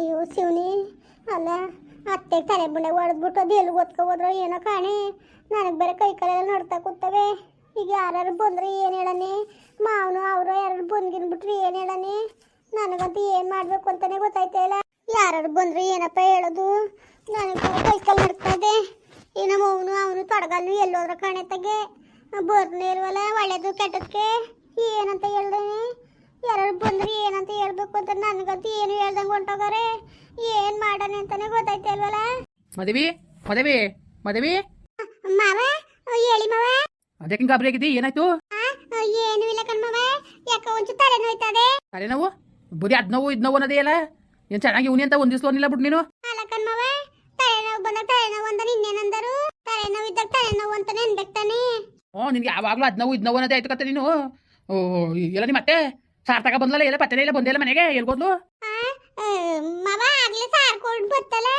ಅಯ್ಯೋ, ಶಿವನಿ. ಅಲ್ಲ, ಅತ್ತೆ ತಲೆ ಬುಂಡೆ ಹೊಡೆದ್ಬಿಟ್ಟು ಅದು ಎಲ್ಲಿ ಓದ್ಕೊ ಹೋದ್ರೋ ಏನೋ ಕಾಣೆ. ನನಗೆ ಬೇರೆ ಕೈ ಕಾಲೆಲ್ಲ ನಡ್ತಾ ಕೂತವೆ. ಈಗ ಯಾರು ಬಂದ್ರೆ ಏನು ಹೇಳನೆ? ಮಾವನು ಅವರು ಯಾರು ಬಂದ್ಗಿನ್ಬಿಟ್ರೆ ಏನು ಹೇಳನೆ? ನನಗಂತೂ ಏನು ಮಾಡಬೇಕು ಅಂತಾನೆ ಗೊತ್ತಾಯ್ತಾ ಇಲ್ಲ. ಯಾರು ಬಂದ್ರೆ ಏನಪ್ಪ ಹೇಳೋದು? ನನಗೆ ಕೈ ಕಾಲು ನಡ್ತಾ ಇದೆ. ಈ ಅವನು ಅವನು ತೊಡಗಲ್ಲು ಎಲ್ಲೋದ್ರ ಕಾಣೆ ತಗೆ. ಬರ್ನೇ ಇಲ್ವಲ್ಲ, ಒಳ್ಳೇದು ಕೆಟ್ಟದಕ್ಕೆ ಏನಂತ ಹೇಳ್ದೇನೆ ಯಾರು ಬಂದ್ರೆ ಏನಂತ ಹೇಳ್ಬೇಕು ಅಂತ ನನಗಂತೂ ಏನು ಹೇಳ್ದಂಗೆ ಹೊಂಟೋಗಾರೆ ಏನು ಮಾಡೋಣ ಅಂತಾನೆ ಗೊತ್ತಾಯ್ತಾ ಇಲ್ವಲ್ಲ ಮದವಿ ಮದವಿ ಮದವಿ. ಮಾವ ಹೇಳಿ ಮಾವ. ಅದಕ್ಕೆ ಗಾಬರಿ ಆಗಿದ್ದಿ? ಏನಾಯ್ತು? ಏನು ಇಲ್ಲ ಕಣ್ಮವ ಯಾಕ ಒಂಚೂರು ತಲೆ ನೋಯ್ತದೆ. ತಲೆನೋವು? ಬರೀ ಅದ್ ನೋವು ಇದ್ ನೋವು ಅನ್ನೋದೇ ಅಲ್ಲ ಏನ್ ಚೆನ್ನಾಗಿ ಉನಿ ಅಂತ ಒಂದಿವ್ಸ ಅನ್ನಿಲ್ಲ ಬಿಡ್ ನೀನು? ಅಲ್ಲ ಕಣ್ಮವ ತಲೆನೋವು ಬಂದಾಗ ತಲೆನೋವು ಅಂದ ಇನ್ನೇನಂದರು? ತಲೆನೋವು ಇದ್ದಾಗ ತಲೆನೋವು ಅಂತ ನೆನ್ಬೇಕು ತಾನೆ. ಹ್ಞೂ ನಿನ್ಗೆ ಯಾವಾಗಲೂ ಅದ್ ನೋವು ಇದ್ ನೋವು ಅನ್ನೋದೇ ಆಯ್ತು ಕತ್ತೆ ನೀನು. ಓ ಎಲ್ಲ ಮತ್ತೆ ಸಾರ್ಥಕ ಬಂದಲ್ಲ ಎಲ್ಲ ಪತ್ತೆ ಇಲ್ಲ ಬಂದಿಲ್ಲ ಮನೆಗೆ ಎಲ್ಗೋದ್ಲು? ಮಾವ ಆಗ್ಲೇ ಸಾರ್ಕೊಂಡು ಬತ್ತಲ್ಲ?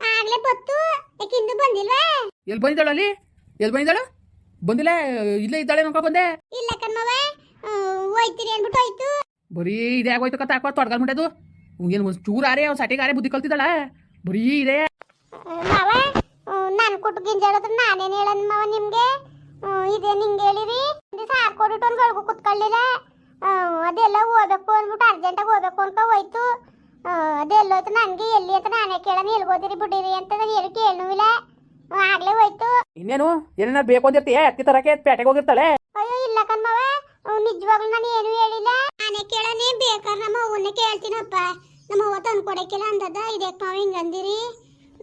ಆಗ್ಲೇ ಬತ್ತು. ಯಾಕಿಂದು ಬಂದಿಲ್ವಾ? ಎಲ್ಲಿ ಬಂದಿದ್ದಾಳು ಅಲ್ಲಿ? ಎಲ್ಲಿ ಬಂದಿದ್ದಾಳು? ಬಂದಿಲ್ಲ ಇಲ್ಲೇ ಇದ್ದಾಳೆ ನೋಡ್ಕೊ ಬಂದೆ. ಇಲ್ಲ ಕಣ್ಮವ ಹೋಯ್ತೀರಿ ಅಂದ್ಬಿಟ್ಟು ಹೋಯ್ತು. ಬರೀ ಇದೇ ಆಗೋಯ್ತು ಕತ್ತ ಹಾಕೋ ತೊಡ್ಗಲ್ ಮುಟ್ಟದು ಏನು ಒಂದು ಅವ್ನು ಸಟಿಗಾರೆ ಬುದ್ಧಿ ಕಲ್ತಿದ್ದಾಳ. ಬರೀ ಇದೆ. ಮಾವ ನಾನು ಕೊಟ್ಟು ಗಿಂಜಾಡೋದ್ರ ನಾನೇನು ಹೇಳನ್ ಮಾವ ನಿಮ್ಗೆ? ಇದೇ ನಿಂಗೆ ಹೇಳಿರಿ. ಸಾರ್ಕೊಡ್ಬಿಟ್ಟು ಒಂದು ಗಳಿಗೂ ಕುತ್ಕೊಳ್ಳಿಲ್ಲ. ಅದೆಲ್ಲ ಓದಕ್ಕೂ ಅಂದ್ಬಿಟ್ಟು ಅರ್ಜೆಂಟಾಗಿ ಓದಕ್ಕೂ ಅನ್ಕೊ ಹೋಯ್ತು. ಅದೆಲ್ಲೋಯ್ತು ನನಗೆ ಎಲ್ಲಿ ಅಂತ ನಾನೇ ಕೇಳೋಣ. ಓದಿರಿ ಬಿಡಿರಿ ಅಂತ ನಾನು ಏನು ಇಲ್ಲ. ಆಗ್ಲೇ ಹೋಯ್ತು. ಇನ್ನೇನು? ಏನೇನ ಬೇಕು ಅಂದಿರ್ತೀಯ ಅತ್ತಿ ತರಕ್ಕೆ ಪೇಟೆಗೆ ಹೋಗಿರ್ತಾಳೆ. ಅಯ್ಯೋ ಇಲ್ಲ ಕಣ್ಮವ ನಿಜವಾಗ್ಲೂ ನಾನು ಏನು ಹೇಳಿಲ್ಲ. ನಾನೇ ಕೇಳನೆ ಬೇಕಾದ್ರೆ ನಮ್ಮ ಅವ್ವನ್ನೇ ಕೇಳ್ತೀನಪ್ಪ. ನಮ್ಮ ಅವ್ವ ತಂದ್ಕೊಡಕ್ಕಿಲ್ಲ ಅಂದದ. ಇದಕ್ಕೆ ಮಾವ ಹಿಂಗಂದಿರಿ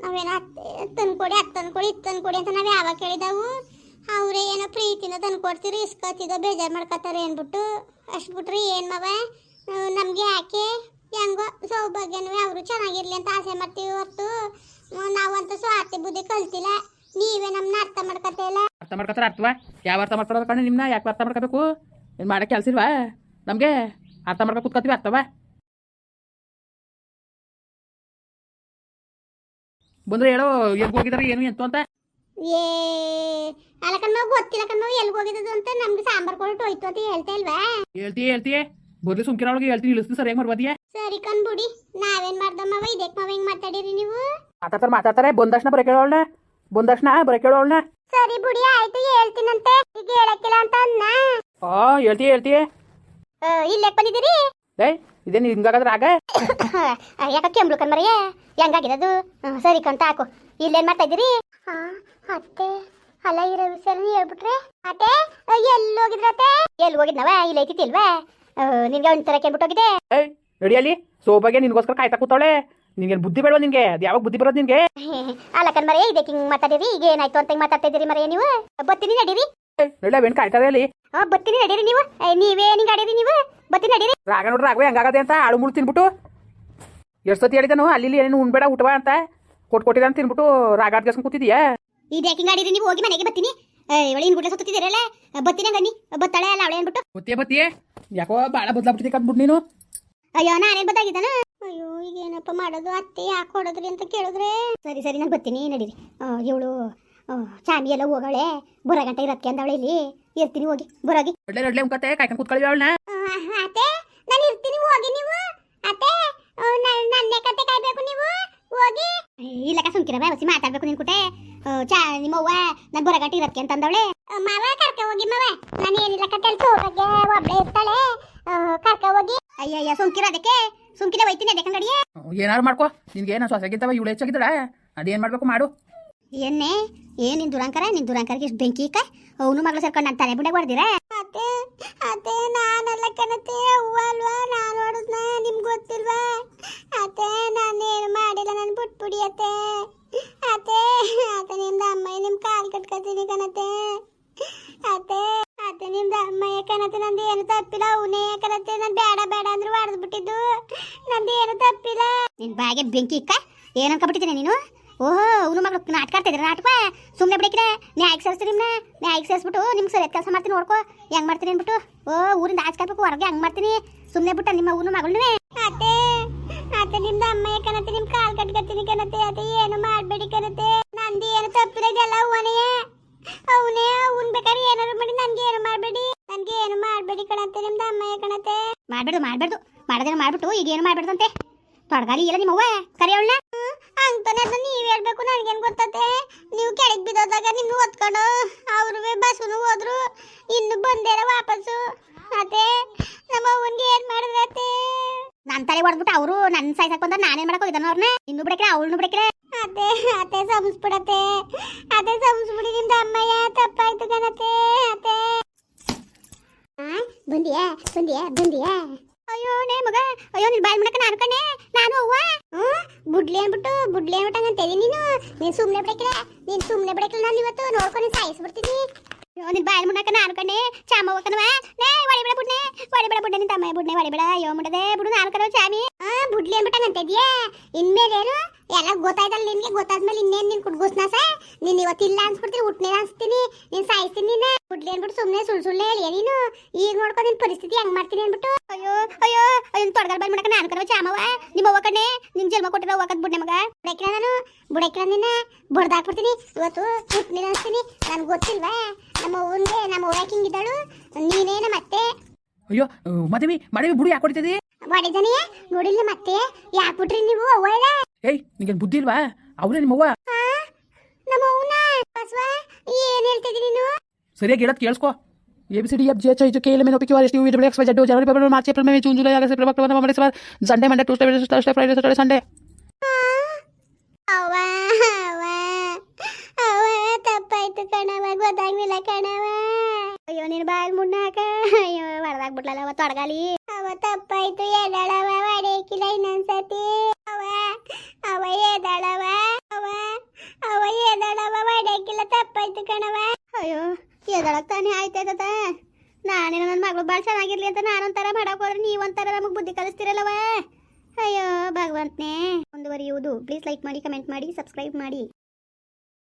ನಾವೇನ ತಂದ್ಕೊಡಿ ಅದು ತಂದ್ಕೊಡಿ ಇದು ತಂದ್ಕೊಡಿ ಅಂತ ನಾವು ಯಾವಾಗ ಕೇಳಿದವು. ಅವರೇ ಏನೋ ಪ್ರೀತಿನ ತಂದ್ಕೊಡ್ತೀರಿ ಇಸ್ಕೊತಿದ ಬೇಜಾರು ಮಾಡ್ಕೊತಾರೆ ಅಂದ್ಬಿಟ್ಟು. ಅಷ್ಟು ಬಿಟ್ರಿ ಏನು ಮವ? ನಮಗೆ ಯಾಕೆ? ಹೆಂಗೋ ಸೌಭಾಗ್ಯನೂ ಅವರು ಚೆನ್ನಾಗಿರ್ಲಿ ಅಂತ ಆಸೆ ಮಾಡ್ತೀವಿ ಹೊರತು. ನಾವಂತ ಸ್ವಾರ್ಥಿ ಬುದ್ಧಿ ಕಲ್ತಿಲ್ಲ. ನೀವೇ ನಮ್ಮನ್ನ ಅರ್ಥ ಮಾಡ್ಕೊತಾ ಇಲ್ಲ ಅರ್ಥ ಮಾಡ್ಕೊತಾರ ಅರ್ಥವಾ? ಯಾವ ಅರ್ಥ ಮಾಡ್ಕೊಳ್ಳೋದು ಕಣ್ಣು ನಿಮ್ಮನ್ನ ಯಾಕೆ ಅರ್ಥ ಮಾಡ್ಕೋಬೇಕು? ಏನು ಮಾಡೋ ಕೆಲಸ ಇಲ್ವಾ? ನಮಗೆ ಅರ್ಥ ಮಾಡ್ಕೊ ಕೂತ್ಕೊತೀವಿ ಅರ್ಥವಾ? ಬಂದ್ರೆ ಹೇಳೋ ಎಲ್ಲಿ ಹೋಗಿದಾರೆ, ಏನು ಎಂತು ಅಂತ? ಏ ಅಲ್ಲ ಗೊತ್ತಿಲ್ಲ ಕಣ್ಣು ಎಲ್ಲಿಗೆ ಹೋಗಿದ್ದು ಅಂತ ನಮ್ಗೆ ಸಾಂಬಾರ್ ಕೊಟ್ಟು ಹೋಯ್ತು ಅಂತ ಹೇಳ್ತಾ ಇಲ್ವಾ? ಹೇಳ್ತೀಯ ಹೇಳ್ತೀಯ ಬರ್ಲಿ ಸುಮ್ಕಿರೋಳಿಗೆ ಹೇಳ್ತೀನಿ ಇಳಿಸ್ತೀನಿ ಸರಿಯಾಗಿ ಮಾಡ್ಬೋದಿಯಾ ಸರಿ ಕಣ್ಬಿಡಿ ನಾವೇನ್ ಮಾಡ್ದಮ್ಮವ ಇದಕ್ಕೆ ಮಾವ ಹಿಂಗ್ ಮಾತಾಡಿರಿ ನೀವು? ಮಾತಾಡ್ತಾರೆ ಮಾತಾಡ್ತಾರೆ. ಬಂದಕ್ಷಣ ಬರ ಕೇಳೋಣ ಬಂದಕ್ಷಣ ಬರ ಕೇಳೋಣ ಸರಿ ಬುಡಿ ಆಯ್ತು ಹೇಳ್ತೀನಂತೆ ಈಗ ಹೇಳಕ್ಕಿಲ್ಲ ಅಂತ ಅನ್ನ. ಆ ಹೇಳ್ತಿ ಹೇಳ್ತೀಯ ಇಲ್ಲೇ ಬಂದಿದ್ದೀರಿ? ಏ ಇದೇನು ಹಿಂಗಾಗದ್ರ ಆಗ? ಯಾಕ ಕೆಂಬ್ಳು ಕಣ್ಮರಿಯ ಹೆಂಗಾಗಿದೆ ಅದು ಸರಿ ಕಣ್ ಹಾಕು ಇಲ್ಲೇನ್ ಮಾಡ್ತಾ ಇದ್ದೀರಿ? ಅತ್ತೆ. ಅಲ್ಲ ಇರೋ ವಿಷಯ ಹೇಳ್ಬಿಟ್ರೆ? ಅತ್ತೆ ಎಲ್ಲಿ ಹೋಗಿದ್ರತ್ತೆ ಎಲ್ಲಿ ಹೋಗಿದ್ನವ? ಇಲ್ಲಿ ಐತಿಲ್ವಾ ನಿನ್ಗೆ ಕೇಳ್ಬಿಟ್ಟು ಕೆಂಬಿಟ್ಟೋಗಿದೆ ಏಯ್ ನಡಿಯಲ್ಲಿ ಸೋಬಾಗೆ ನಿನ್ಗೋಸ್ಕರ ಕಾಯ್ತಾ ಕೂತಾಳೆ ನಿನ್ಗೇನು ಬುದ್ಧಿ ಬೇಡವಾ ನಿನ್ಗೆ? ಅದು ಯಾವಾಗ ಬುದ್ಧಿ ಬರೋದು ನಿನ್ಗೆ? ಅಲ್ಲ ಕಣ್ಮರೆ ಇದಕ್ಕೆ ಹಿಂಗ್ ಮಾತಾಡಿರಿ. ಈಗ ಏನಾಯ್ತು ಅಂತ ಮಾತಾಡ್ತಾ ಇದ್ದೀರಿ ಮರೆಯ ನೀವು? ಬತ್ತೀನಿ ನಡೀರಿ. ನಡಿಯ ಬೇನ್ ಕಾಯ್ತಾರೆ ಅಲ್ಲಿ. ಬತ್ತೀನಿ ನಡೀರಿ ನೀವು. ನೀವೇ ನಿಂಗೆ ಅಡೀರಿ ನೀವು. ಬತ್ತೀನಿ ನಡೀರಿ. ರಾಗ ನೋಡ್ರಿ ರಾಗವೇ ಹೆಂಗಾಗದೆ ಅಂತ ಆಳು ಮುಳು ತಿನ್ಬಿಟ್ಟು. ಎಷ್ಟು ಸತಿ ಹೇಳಿದನು ಅಲ್ಲಿ ಏನೇನು ಉಣ್ಬೇಡ ಊಟವಾ ಅಂತ. ಕೊಟ್ಟು ಕೊಟ್ಟಿದ ಅಂತ ತಿನ್ಬಿಟ್ಟು ರಾಗ ಆಡ್ಗೆಸ್ಕೊಂಡು ಕೂತಿದ್ಯಾ? ಇದಕ್ಕೆ ಹಿಂಗ್ ಅಡೀರಿ ನೀವು ಹೋಗಿ ಮನೆಗೆ ಬತ್ತೀನಿ ಇವಳು ಇನ್ ಗುಡ್ಡ ಸುತ್ತಿದ್ದೀರಲ್ಲ? ಬತ್ತೀನಿ ಗಣ್ಣಿ ಬತ್ತಾಳೆ ಅಲ್ಲ ಅವಳೆ ಅನ್ಬಿಟ್ಟು ಬತ್ತಿಯೇ ಬತ್ತಿಯೇ. ಯಾಕೋ ಭಾಳ ಬದಲಾಗ್ಬಿಟ್ಟಿದೆ ಕದ್ಬಿಟ್ಟು ನೀನು. ಅಯ್ಯೋ ನಾನೇನ್ ಬದ್ದಾಗಿದ್ದಾನ ಅಯ್ಯೋ ಈಗ ಏನಪ್ಪ ಮಾಡೋದು? ಅತ್ತೆ ಯಾಕೆ ಹೊಡದ್ರಿ ಅಂತ ಕೇಳಿದ್ರೆ. ಸರಿ ಸರಿ ನಾನು ಬರ್ತೀನಿ ನಡೀರಿ. ಇವಳು ಚಾಮಿ ಎಲ್ಲ ಹೋಗಳೆ ಬರೋ ಗಂಟೆ ಇರತ್ಕೆ ಅಂದವಳೆ ಇಲ್ಲಿ. ಇರ್ತೀನಿ ಹೋಗಿ. ಬರೋಗಿ. ಒಳ್ಳೆ ಒಳ್ಳೆ ಮುಖತೆ ಕಾಯ್ಕೊಂಡು ಕೂತ್ಕೊಳ್ಳಿ ಅವಳನ್ನ. ಅತ್ತೆ ನಾನು ಇರ್ತೀನಿ ಹೋಗಿ ನೀವು. ಅತ್ತೆ ನನ್ನ ಕತೆ ಸುಮ್ಕಿರವ ಹೊಸಿ ಮಾತಾಡ್ಬೇಕು ನಿನ್ ಕುಟೆ. ಚಾ ನಿಮ್ಮವ್ವ ನನ್ ಬರ ಗಟ್ಟಿ ಇರತ್ಕೆ ಅಂತ ಅಂದವಳೆ. ಮಾವ ಕರ್ಕ ಹೋಗಿ ಮಾವ. ನಾನು ಏನಿಲ್ಲ ಕತೆ ಬಗ್ಗೆ ಒಬ್ಳೆ ಇರ್ತಾಳೆ. ಕರ್ಕ ಹೋಗಿ. ಅಯ್ಯಯ್ಯ ಸುಮ್ಕಿರ ಅದಕ್ಕೆ. ಸುಮ್ಕಿರ ಹೋಯ್ತೀನಿ ಅದಕ್ಕೆ ನಡಿಯೇ ಏನಾರು ಮಾಡ್ಕೋ. ನಿನ್ಗೆ ಏನು ಸೊಸೆಗಿಂತವ ಇವಳು ಹೆಚ್ಚಾಗಿದ್ದಳ. ಅದೇನು ಮಾಡ್ಬೇಕು ಮಾಡು. ಏನೇ ಏನ್ ನಿನ್ ದುರಂಕರ? ನಿನ್ ದುರಂಕರ್ಗೆ ಇಷ್ಟು ಬೆಂಕಿ ಇಕ್ಕ ಅವನು ಮಗಳು ಸೇರ್ಕೊಂಡು ನನ್ನ ತಲೆ ಬುಡ್ಡೆ ಹೊಡೆದಿರ ಅದೇ ಅದೇ ನಾನಲ್ಲ ಕಣತೆ ಅವ್ವ ತಪ್ಪಿಲ್ಲ, ಅವನೇ ಕಣತೆ ನಾನು ಬೇಡ ಬೇಡ ಅಂದ್ರೆ ಹೊಡೆದು ಬಿಟ್ಟಿದ್ದು. ನಂದು ಏನು ತಪ್ಪಿಲ್ಲ. ನಿನ್ ಬಾಯಿಗೆ ಬೆಂಕಿ ಇಕ್ಕ, ಏನ್ ಅನ್ಕೊಬಿಟ್ಟಿದ್ದೀನಿ ನೀನು. ಓಹೋ, ಅವನು ಮಗಳು ನಾಟಕ ಆಡ್ತಿದ್ರೆ ನಾಟಕ. ಸುಮ್ಮನೆ ಬಿಡಕ್ಕಿಲ್ಲ ನ್ಯಾಯಕ್ಕೆ ಸೇರಿಸ್ತೀನಿ ನಿಮ್ನ. ನ್ಯಾಯಕ್ಕೆ ಸೇರಿಸ್ಬಿಟ್ಟು ನಿಮ್ಗೆ ಸರಿಯಾದ ಕೆಲಸ ಮಾಡ್ತೀನಿ ನೋಡ್ಕೋ. ಹೆಂಗ್ ಮಾಡ್ತೀನಿ ಅಂದ್ಬಿಟ್ಟು. ಓ, ಊರಿಂದ ಆಚೆ ಆಚ್ಕಾಬೇಕು ಹೊರಗೆ ಹಂಗೆ ಮಾಡ್ತೀನಿ? ಸುಮ್ಮನೆ ಬಿಟ್ಟ ನಿಮ್ಮ ಊನು ಮಗಳನ್ನೇ. ಅತ್ತೆ ಅತ್ತೆ, ನಿಮ್ದು ಅಮ್ಮಯ್ಯ ಕಣತೆ ನಿಮ್ ಕಾಲ್ ಕಟ್ಕೊತೀನಿ ಕನತೆ ಅತ್ತೆ, ಏನು ಮಾಡಬೇಡಿ ಕನತೆ ನಂದು ಏನು ತಪ್ಪಿರೋದೆಲ್ಲ ಅವನೇ ಅವನೇ, ಅವ್ನ್ ಬೇಕಾದ್ರೆ ಏನಾರು ಮಾಡಿ, ನನ್ಗೆ ಏನು ಮಾಡ್ಬೇಡಿ. ಏನು ಮಾಡ್ಬೇಡಿ ಕಣತ್ತೆ ನಿಮ್ದು ಅಮ್ಮಯ್ಯ ಮಾಡ್ಬೇಡು ಮಾಡ್ಬೇಡು ಮಾಡ್ಬೇಡ ಮಾಡೋದೇನು ಮಾಡ್ಬಿಟ್ಟು ಈಗ ಏನು ಮಾಡ್ಬೇಡ್ದಂತೆ? ತೊಡಗಾಲಿ ಇಲ್ಲ ನಿಮ್ಮವ್ವ? ಅವಳ ಅಂತಾನೆ ಅದನ್ನ ನೀವ್ ಹೇಳ್ಬೇಕು ನನ್ಗೇನ್ ಗೊತ್ತತೆ ನೀವು ಕೆಳಗ್ ಬಿದ್ದೋದಾಗ ನಿಮ್ನು ಓದ್ಕೊಂಡು ಅವ್ರು ಬಸ್ಸುನು ಹೋದ್ರು ಇನ್ನು ಬಂದೇರ ವಾಪಸ್ಸು? ಅದೇ ನಮ್ಮ ಅವ್ವನ್ಗೆ ಏನ್ ಮಾಡಿದ್ರೆ ಅತ್ತೆ? ನನ್ ತಲೆ ಹೊಡೆದ್ಬಿಟ್ಟು ಅವರು ನನ್ನ ಸಾಯ್ಸಕ್ ಬಂದ ನಾನೇನ್ ಮಾಡಕ್ ಹೋಗಿದ್ದಾನ ಅವ್ರನ್ನ ಇನ್ನು ಬಿಡಕ್ರೆ ಅವಳನ್ನು ಬಿಡಕ್ರೆ? ಅದೇ ಅದೇ ಸಂಸ್ಬಿಡತ್ತೆ. ಅದೇ ಸಂಸ್ಬಿಡಿ ನಿಮ್ದು ಅಮ್ಮಯ್ಯ ತಪ್ಪಾಯ್ತು ಕಣತೆ ಅದೇ ಬಂದಿಯಾ ಬಂದಿಯಾ ಬಂದಿಯಾ. ಅಯ್ಯೋ ನೇ ಮಗ ಅಯ್ಯೋ ನಿನ್ ಬಾಯ್ ಮಾಡಕ ನಾನು ಕಣೆ ನಾನು ಅವ್ವ. ಬುಡ್ಲಿ ಅನ್ಬಿಟ್ಟು ಬುಡ್ಲಿ ಅನ್ಬಿಟ್ಟು ಅಂತೇಳಿ ನೀನು. ನೀನ್ ಸುಮ್ನೆ ಬಿಡಕ್ಕಿಲ್ಲ ನೀನ್ ಸುಮ್ನೆ ಬಿಡಕ್ಕಿಲ್ಲ ನಾನು ಇವತ್ತು ನೋಡ್ಕೊಂಡು ಸಾಯಿಸ್ಬಿಡ್ತೀನಿ. ಅಯ್ಯೋ ನಿನ್ ಬಾಯ್ ಮುನ್ನಕ ನಾನು ಕಣೆ ಚಾಮ ಹೋಗಕನವ ನೇ ಒಳಿಬೇಡ ಬುಡ್ನೆ ಒಳಿಬೇಡ ಬುಡ್ನೆ ನಿನ್ ತಮ್ಮ ಬುಡ್ನೆ ಒಳಿಬೇಡ ಅಯ್ಯೋ ಮುಡದೆ ಬಿಡು ನಾನು ಕರೋ ಚಾಮಿ. ಆ ಬುಡ್ಲಿ ಅನ್ಬಿಟ್ಟು ಅಂತಿದ್ಯಾ ಇನ್ಮೇಲೆ ಏನು? ಎಲ್ಲ ಗೊತ್ತಾಯ್ತಲ್ಲ ನಿನ್ಗೆ? ಗೊತ್ತಾದ್ಮೇಲೆ ಇನ್ನೇನ್ ನಿನ್ ಕುಡ್ಗೋಸ್ನಾಸ ನೀನ್ ಇವತ್ತಿಲ್ಲ ಅನ್ಸ್ಬಿಡ್ತೀನಿ ಹುಟ್ನೇ ಅನ್ಸ್ತೀನಿ ನೀನ್ ಸಾಯಿಸ್ತೀನಿ ನೀನು. ಹುಡ್ಲಿ ಅನ್ಬಿಟ್ಟು ಸುಮ್ಮನೆ ಸುಳ್ಳು ಸುಳ್ಳು ಹೇಳಿ ನೀನು. ಈಗ ನೋಡ್ಕೊ ನಿನ್ ಪರಿಸ್ಥಿತಿ ಹೆಂಗ್ ಮಾಡ್ತೀನಿ ಅನ್ಬಿಟ್ಟು. ಅಯ್ಯೋ ಅಯ್ಯೋ ಅಯ್ಯೋ ತೊಡಗಲ್ ಬಂದ್ ಮಾಡಕ ನಾನು ಕಣವ ಚಾಮವ. ನಿಮ್ಮ ಅವ್ವ ಕಣ್ಣೆ ನಿಮ್ ಜನ್ಮ ಕೊಟ್ಟಿರೋ ಹೋಗದ್ ಬುಡ್ನೆ ಮಗ ಬುಡಕಿಲ್ಲ ನಾನು ಬುಡಕಿಲ್ಲ ನಿನ್ನ ಬಡ್ದಾಕ್ಬಿಡ್ತೀನಿ. ಇವತ್ತು ಹುಟ್ನಿ ಅನ್ಸ್ತೀನಿ. ನನ್ಗೆ ಗೊತ್ತಿಲ್ವಾ? ನಮ್ಮ ಅವ್ವನ್ಗೆ ನಮ್ಮ ಅವ್ವ ಹಿಂಗಿದ್ದಾಳು? ನೀನೇನ ಮತ್ತೆ ಅಯ್ಯೋ ಮದುವೆ ಮಡವಿ ಬುಡಿ ಯಾಕೆ ಹೊಡಿತದಿ? ಹೊಡಿದನೆಯೇ ನೋಡಿಲ್ಲ ಮತ್ತೆ. ಯಾಕ್ಬಿಟ್ರಿ ನೀವು? ಅವ್ವ ಏಯ್ ನಿಂಗೆ ಬುದ್ಧಿ ಇಲ್ವಾ? ಅವನೇ ನಿಮ್ಮವ್ವ ಸರಿಯಾಗಿ ಹೇಳೋದು ಕೇಳಿಸ್ಕೋ. A B C D F G H I J K L M N P Q R S T U W X Y Z January February March April May June July August September October November December Sunday Monday Tuesday Wednesday Thursday Friday Saturday Sunday ತಪ್ಪಾಯ್ತು ಕಣವ ಗೊತ್ತಾಗ್ಲಿಲ್ಲ ಕಣವ ಅಯ್ಯೋ ನೀನು ಬಾಯ್ ಮುನ್ನಾಕ ಅಯ್ಯೋ ಹೊಡೆದಾಗ್ಬಿಟ್ಲಲ್ಲ ಅವ ತೊಡಗಾಲಿ ಅವ ತಪ್ಪಾಯ್ತು ಎದಳವ ಹೊಡೆಯಕ್ಕಿಲ್ಲ ಇನ್ನೊಂದ್ಸತಿ. ಎದಳವ ಅವ ಅವ ಎದಳವ ಹೊಡೆಯಕ್ಕಿಲ್ಲ ತಪ್ಪಾಯ್ತು ಕಣವ ಅಯ್ಯೋ, ಎದಳಕ್ ತಾನೇ ಆಯ್ತಾಯ್ತದ ನಾನೇ ನನ್ನ ಮಗಳು ಭಾಳ ಚೆನ್ನಾಗಿರ್ಲಿ ಅಂತ ನಾನೊಂಥರ ಮಾಡಕ್ ಹೋದ್ರೆ ನೀವೊಂಥರ ನಮಗೆ ಬುದ್ಧಿ ಕಲಿಸ್ತಿರಲ್ಲವ ಅಯ್ಯೋ, ಭಗವಂತನೇ. ಮುಂದುವರಿಯುವುದು ಪ್ಲೀಸ್ ಲೈಕ್ ಮಾಡಿ ಕಮೆಂಟ್ ಮಾಡಿ ಸಬ್ಸ್ಕ್ರೈಬ್ ಮಾಡಿ.